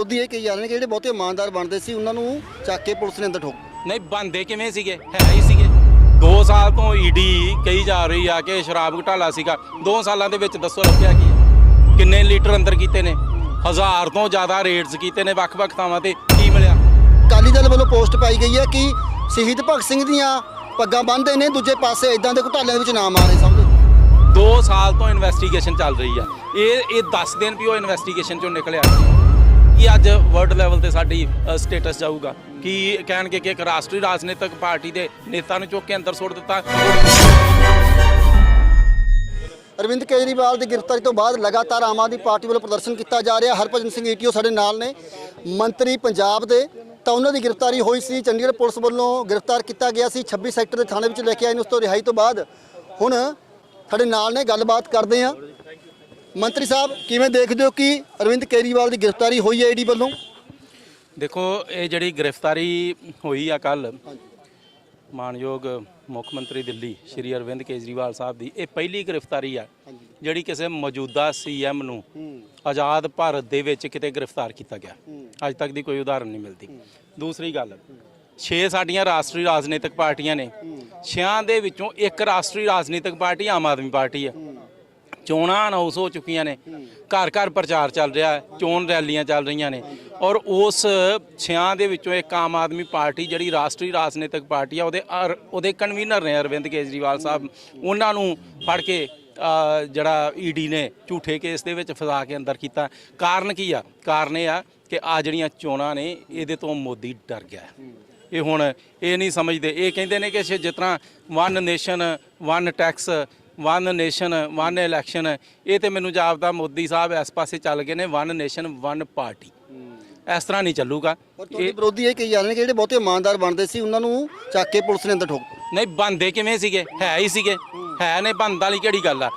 ਉਹਦੀ ਇਹ ਕਹੀ ਜਾਂਦੇ ਨੇ ਕਿ ਜਿਹੜੇ ਬਹੁਤੇ ਇਮਾਨਦਾਰ ਬਣਦੇ ਸੀ ਉਹਨਾਂ ਨੂੰ ਚੱਕ ਕੇ ਪੁਲਿਸ ਨੇ ਅੰਦਰ ਠੋਕ ਨਹੀਂ ਬੰਦੇ ਕਿਵੇਂ ਸੀਗੇ? ਹੈ ਹੀ ਸੀਗੇ। 2 ਸਾਲ ਤੋਂ ਈਡੀ ਕਹੀ ਜਾ ਰਹੀ ਆ ਕਿ ਸ਼ਰਾਬ ਘੁਟਾਲਾ ਸੀਗਾ। 2 ਸਾਲਾਂ ਦੇ ਵਿੱਚ ਦੱਸੋ ਲੱਭਿਆ ਕੀ ਹੈ? ਕਿੰਨੇ ਲੀਟਰ ਅੰਦਰ ਕੀਤੇ ਨੇ? ਹਜ਼ਾਰ ਤੋਂ ਜ਼ਿਆਦਾ ਰੇਟਸ ਕੀਤੇ ਨੇ ਵੱਖ-ਵੱਖ ਥਾਵਾਂ ਤੇ। ਕੀ ਮਿਲਿਆ? ਅਕਾਲੀ ਦਲ ਵੱਲੋਂ ਪੋਸਟ ਪਾਈ ਗਈ ਹੈ ਕਿ ਸ਼ਹੀਦ ਭਗਤ ਸਿੰਘ ਦੀਆਂ ਪੱਗਾਂ ਬੰਨ੍ਹਦੇ ਨੇ ਦੂਜੇ ਪਾਸੇ ਇਦਾਂ ਦੇ ਘੁਟਾਲਿਆਂ ਦੇ ਵਿੱਚ ਨਾਮ ਆ ਰਹੇ ਸਮਝੋ 2 ਸਾਲ ਤੋਂ ਇਨਵੈਸਟੀਗੇਸ਼ਨ ਚੱਲ ਰਹੀ ਆ। ਇਹ ਇਹ ਦੱਸ ਦੇਣ ਵੀ ਉਹ ਇਨਵੈਸਟੀਗੇਸ਼ਨ ਚੋਂ ਨਿਕਲਿਆ। ਕੀ ਅੱਜ ਵਰਲਡ ਲੈਵਲ ਤੇ ਸਾਡੀ ਸਟੇਟਸ ਜਾਊਗਾ। ਕੀ ਕਹਿਣਗੇ ਕਿ ਇੱਕ ਰਾਸ਼ਟਰੀ ਰਾਜਨੀਤਿਕ ਪਾਰਟੀ ਦੇ ਨੇਤਾ ਨੂੰ ਚੁੱਕ ਕੇ ਅੰਦਰ ਸੁੱਟ ਦਿੱਤਾ? ਅਰਵਿੰਦ ਕੇਜਰੀਵਾਲ ਦੀ ਗ੍ਰਿਫਤਾਰੀ ਤੋਂ ਬਾਅਦ ਲਗਾਤਾਰ ਆਮ ਆਦਮੀ ਪਾਰਟੀ ਵੱਲੋਂ ਪ੍ਰਦਰਸ਼ਨ ਕੀਤਾ ਜਾ ਰਿਹਾ। ਹਰਭਜਨ ਸਿੰਘ ਈਟੀਓ ਸਾਡੇ ਨਾਲ ਨੇ। ਮੰਤਰੀ ਪੰਜਾਬ ਦੇ, ਤਾਂ ਉਹਨਾਂ ਦੀ ਗ੍ਰਿਫਤਾਰੀ ਹੋਈ ਸੀ। ਚੰਡੀਗੜ੍ਹ ਪੁਲਿਸ ਵੱਲੋਂ ਗ੍ਰਿਫਤਾਰ ਕੀਤਾ ਗਿਆ ਸੀ। 26 ਸੈਕਟਰ ਦੇ ਥਾਣੇ ਵਿੱਚ ਲੈ ਕੇ ਆਏ ਨੇ। ਉਸ ਤੋਂ ਰਿਹਾਈ ਤੋਂ ਬਾਅਦ ਹੁਣ ਸਾਡੇ ਨਾਲ ਨੇ। ਗੱਲਬਾਤ ਕਰਦੇ ਹਾਂ। ਮੰਤਰੀ ਸਾਹਿਬ ਕਿਵੇਂ ਦੇਖਦੇ ਹੋ ਕਿ ਅਰਵਿੰਦ ਕੇਜਰੀਵਾਲ ਦੀ ਗ੍ਰਿਫਤਾਰੀ ਹੋਈ ਹੈ ਈਡੀ ਵੱਲੋਂ? ਦੇਖੋ ਇਹ ਜਿਹੜੀ ਗ੍ਰਿਫਤਾਰੀ ਹੋਈ ਆ ਕੱਲ ਮਾਨਯੋਗ ਮੁੱਖ ਮੰਤਰੀ ਦਿੱਲੀ ਸ਼੍ਰੀ ਅਰਵਿੰਦ ਕੇਜਰੀਵਾਲ ਸਾਹਿਬ ਦੀ ਇਹ ਪਹਿਲੀ ਗ੍ਰਿਫਤਾਰੀ ਆ ਜਿਹੜੀ ਕਿਸੇ ਮੌਜੂਦਾ ਸੀਐਮ ਨੂੰ ਆਜ਼ਾਦ ਭਾਰਤ ਦੇ ਵਿੱਚ ਕਿਤੇ ਗ੍ਰਿਫਤਾਰ ਕੀਤਾ ਗਿਆ। ਅੱਜ ਤੱਕ ਦੀ ਕੋਈ ਉਦਾਹਰਨ ਨਹੀਂ ਮਿਲਦੀ। ਦੂਸਰੀ ਗੱਲ ਛੇ ਸਾਡੀਆਂ ਰਾਸ਼ਟਰੀ ਰਾਜਨੀਤਿਕ ਪਾਰਟੀਆਂ ਨੇ ਛਿਆਂ ਦੇ ਵਿੱਚੋਂ ਇੱਕ ਰਾਸ਼ਟਰੀ ਰਾਜਨੀਤਿਕ ਪਾਰਟੀ ਆਮ ਆਦਮੀ ਪਾਰਟੀ ਆ। ਚੋਣਾਂ ਅਨਾਉਂਸ ਹੋ ਚੁੱਕੀਆਂ ਨੇ। ਘਰ ਘਰ ਪ੍ਰਚਾਰ ਚੱਲ ਰਿਹਾ ਹੈ ਚੋਣ ਰੈਲੀਆਂ ਚੱਲ ਰਹੀਆਂ ਨੇ। ਔਰ ਉਸ ਛਿਆਂ ਦੇ ਵਿੱਚੋਂ ਇੱਕ ਆਮ ਆਦਮੀ ਪਾਰਟੀ ਜਿਹੜੀ ਰਾਸ਼ਟਰੀ ਰਾਜਨੀਤਿਕ ਪਾਰਟੀ ਆ ਉਹਦੇ ਅਰ- ਉਹਦੇ ਕਨਵੀਨਰ ਨੇ ਅਰਵਿੰਦ ਕੇਜਰੀਵਾਲ ਸਾਹਿਬ। ਉਹਨਾਂ ਨੂੰ ਫੜ ਕੇ ਅ, ਜਿਹੜਾ ਈਡੀ ਨੇ ਝੂਠੇ ਕੇਸ ਦੇ ਵਿੱਚ ਫਸਾ ਕੇ ਅੰਦਰ ਕੀਤਾ। ਕਾਰਨ ਕੀ ਆ? ਕਾਰਨ ਇਹ ਆ ਕਿ ਆ ਜਿਹੜੀਆਂ ਚੋਣਾਂ ਨੇ ਇਹਦੇ ਤੋਂ ਮੋਦੀ ਡਰ ਗਿਆ ਇਹ ਹੁਣ ਇਹ ਨਹੀਂ ਸਮਝਦੇ। ਇਹ ਕਹਿੰਦੇ ਨੇ ਕਿ ਜਿਸ ਤਰ੍ਹਾਂ one nation one tax one nation one election ਇਹ ਤੇ ਮੈਨੂੰ ਜਾਪਦਾ ਮੋਦੀ ਸਾਹਿਬ ਇਸ ਪਾਸੇ ਚੱਲ ਗਏ ਨੇ ਵਨ ਨੇਸ਼ਨ ਵਨ ਪਾਰਟੀ ਇਸ ਤਰ੍ਹਾਂ ਨਹੀਂ ਚੱਲੂਗਾ। ਪਰ ਤੁਹਾਡੇ ਵਿਰੋਧੀ ਇਹ ਕਹੀ ਜਾਂਦੇ ਨੇ ਕਿ ਜਿਹੜੇ ਬਹੁਤੇ ਇਮਾਨਦਾਰ ਬਣਦੇ ਸੀ ਉਹਨਾਂ ਨੂੰ ਚੱਕ ਕੇ ਪੁਲਿਸ ਨੇ ਅੰਦਰ ਠੋਕ ਨਹੀਂ ਬੰਦੇ ਕਿਵੇਂ ਸੀਗੇ? ਹੈ ਹੀ ਸੀਗੇ। ਹੈ। ਨੇ ਬੰਦ ਵਾਲੀ ਕਿਹੜੀ ਗੱਲ ਆ?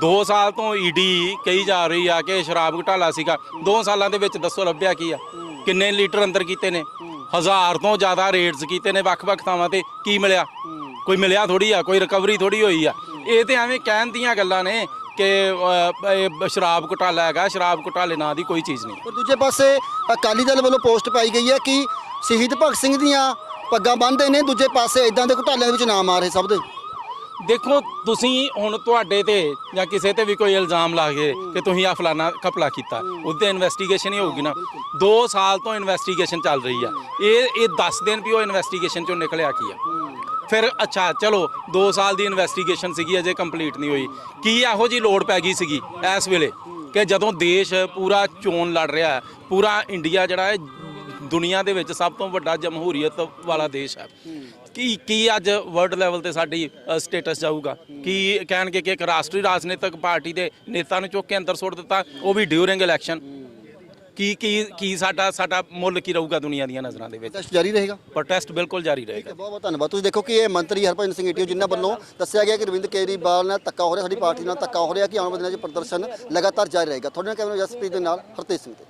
2 ਸਾਲ ਤੋਂ ਈਡੀ ਕਹੀ ਜਾ ਰਹੀ ਆ ਕਿ ਸ਼ਰਾਬ ਘੁਟਾਲਾ ਸੀਗਾ। 2 ਸਾਲਾਂ ਦੇ ਵਿੱਚ ਦੱਸੋ ਲੱਭਿਆ ਕੀ ਆ? ਕਿੰਨੇ ਲੀਟਰ ਅੰਦਰ ਕੀਤੇ ਨੇ? ਹਜ਼ਾਰ ਤੋਂ ਜ਼ਿਆਦਾ ਰੇਟਸ ਕੀਤੇ ਨੇ ਵੱਖ-ਵੱਖ ਥਾਵਾਂ ਤੇ। ਕੀ ਮਿਲਿਆ? ਕੋਈ ਮਿਲਿਆ ਥੋੜੀ ਆ ਕੋਈ ਰਿਕਵਰੀ ਥੋੜੀ ਹੋਈ ਆ। ਇਹ ਤੇ ਐਵੇਂ ਕਹਿਣ ਦੀਆਂ ਗੱਲਾਂ ਨੇ ਕਿ ਇਹ ਸ਼ਰਾਬ ਘੁਟਾਲਾ ਹੈਗਾ ਸ਼ਰਾਬ ਘੁਟਾਲੇ ਨਾਂ ਦੀ ਕੋਈ ਚੀਜ਼ ਨਹੀਂ। ਪਰ ਦੂਜੇ ਪਾਸੇ ਅਕਾਲੀ ਦਲ ਵੱਲੋਂ ਪੋਸਟ ਪਾਈ ਗਈ ਹੈ ਕਿ ਸ਼ਹੀਦ ਭਗਤ ਸਿੰਘ ਦੀਆਂ ਪੱਗਾਂ ਬੰਨ੍ਹਦੇ ਨੇ ਦੂਜੇ ਪਾਸੇ ਇਦਾਂ ਦੇ ਘੁਟਾਲਿਆਂ ਦੇ ਵਿੱਚ ਨਾਮ ਆ ਰਹੇ ਸਭ ਦੇ। ਦੇਖੋ ਤੁਸੀਂ ਹੁਣ ਤੁਹਾਡੇ ਤੇ ਜਾਂ ਕਿਸੇ ਤੇ ਵੀ ਕੋਈ ਇਲਜ਼ਾਮ ਲਾ ਕੇ ਕਿ ਤੁਸੀਂ ਆ ਫਲਾਨਾ ਕਪਲਾ ਕੀਤਾ ਉਹਦੇ ਇਨਵੈਸਟੀਗੇਸ਼ਨ ਹੀ ਹੋਊਗੀ ਨਾ। 2 ਸਾਲ ਤੋਂ ਇਨਵੈਸਟੀਗੇਸ਼ਨ ਚੱਲ ਰਹੀ ਆ। ਇਹ ਇਹ ਦੱਸ ਦੇਣ ਵੀ ਉਹ ਇਨਵੈਸਟੀਗੇਸ਼ਨ ਚੋਂ ਨਿਕਲਿਆ ਕੀ ਆ? ਫਿਰ ਅੱਛਾ, ਚਲੋ 2 ਸਾਲ ਦੀ ਇਨਵੈਸਟੀਗੇਸ਼ਨ ਸੀਗੀ, ਅਜੇ ਕੰਪਲੀਟ ਨਹੀਂ ਹੋਈ। ਕੀ ਇਹੋ ਜੀ ਲੋੜ ਪੈ ਗਈ ਸੀਗੀ ਇਸ ਵੇਲੇ? ਕਿ ਜਦੋਂ ਦੇਸ਼ ਪੂਰਾ ਚੋਣ ਲੜ ਰਿਹਾ ਹੈ, ਪੂਰਾ ਇੰਡੀਆ ਜਿਹੜਾ ਹੈ, ਦੁਨੀਆ ਦੇ ਵਿੱਚ ਸਭ ਤੋਂ ਵੱਡਾ ਜਮਹੂਰੀਅਤ ਵਾਲਾ ਦੇਸ਼ ਹੈ। ਕੀ ਕੀ ਅੱਜ ਵਰਲਡ ਲੈਵਲ ਤੇ ਸਾਡੀ ਸਟੇਟਸ ਜਾਊਗਾ? ਕੀ ਕਹਿਣਗੇ ਕਿ ਇੱਕ ਰਾਸ਼ਟਰੀ ਰਾਜਨੀਤਿਕ ਪਾਰਟੀ ਦੇ ਨੇਤਾ ਨੂੰ ਚੁੱਕ ਕੇ ਅੰਦਰ ਸੁੱਟ ਦਿੱਤਾ? ਉਹ ਵੀ ਡਿਊਰਿੰਗ ਇਲੈਕਸ਼ਨ ਕੀ ਕੀ ਕੀ ਸਾਡਾ ਸਾਡਾ ਮੁੱਲ ਕੀ ਰਹੂਗਾ ਦੁਨੀਆ ਦੀਆਂ ਨਜ਼ਰਾਂ ਦੇ ਵਿੱਚ? ਜਾਰੀ ਰਹੇਗਾ? ਪ੍ਰੋਟੈਸਟ ਬਿਲਕੁਲ ਜਾਰੀ ਰਹੇਗਾ। ਬਹੁਤ ਬਹੁਤ ਧੰਨਵਾਦ। ਤੁਸੀਂ ਦੇਖੋ ਕਿ ਇਹ ਮੰਤਰੀ ਹਰਭਜਨ ਸਿੰਘ ਈਟੀਓ ਜਿਨ੍ਹਾਂ ਵੱਲੋਂ ਦੱਸਿਆ ਗਿਆ ਕਿ ਰਵਿੰਦ ਕੇਜਰੀਵਾਲ ਨਾਲ ਧੱਕਾ ਹੋ ਰਿਹਾ ਸਾਡੀ ਪਾਰਟੀ ਨਾਲ ਧੱਕਾ ਹੋ ਰਿਹਾ ਕਿ ਆਉਣ ਵਾਲੇ ਦਿਨਾਂ 'ਚ ਪ੍ਰਦਰਸ਼ਨ ਲਗਾਤਾਰ ਜਾਰੀ ਰਹੇਗਾ। ਤੁਹਾਡੇ ਨਾਲ ਕੈਮਰਾ ਜਸਪ੍ਰੀਤ ਦੇ ਨਾਲ ਹਰਤੇਜ ਸਿੰਘ ਤੇ।